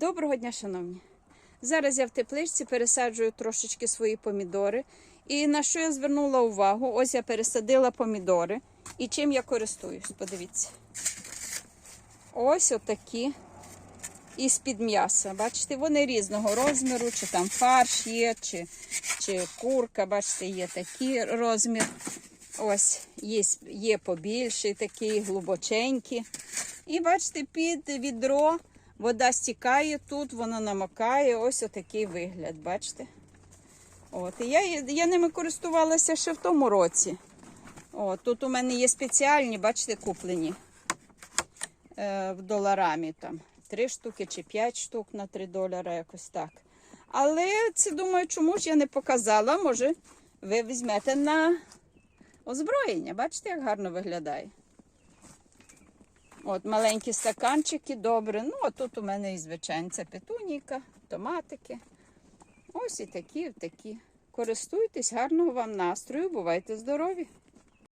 Доброго дня, шановні! Зараз я в тепличці пересаджую трошечки свої помідори. І на що я звернула увагу? Ось я пересадила помідори. І чим я користуюсь? Подивіться. Ось отакі із-під м'яса. Бачите, вони різного розміру, чи там фарш є, чи, чи курка. Бачите, є такий розмір. Ось є, є побільший, такий глибоченький. І бачите, під відро вода стікає тут, воно намокає. Ось отакий вигляд, бачите? От, і я, я ними користувалася ще в тому році. От, тут у мене є спеціальні, бачите, куплені е, в доларамі там. 3 штуки чи 5 штук на 3 долара, якось так. Але це думаю, чому ж я не показала. Може, ви візьмете на озброєння. Бачите, як гарно виглядає. От маленькі стаканчики, добре. Ну, а тут у мене і звичайно петуніка, томатики. Ось і такі, і такі. Користуйтесь, гарного вам настрою, бувайте здорові!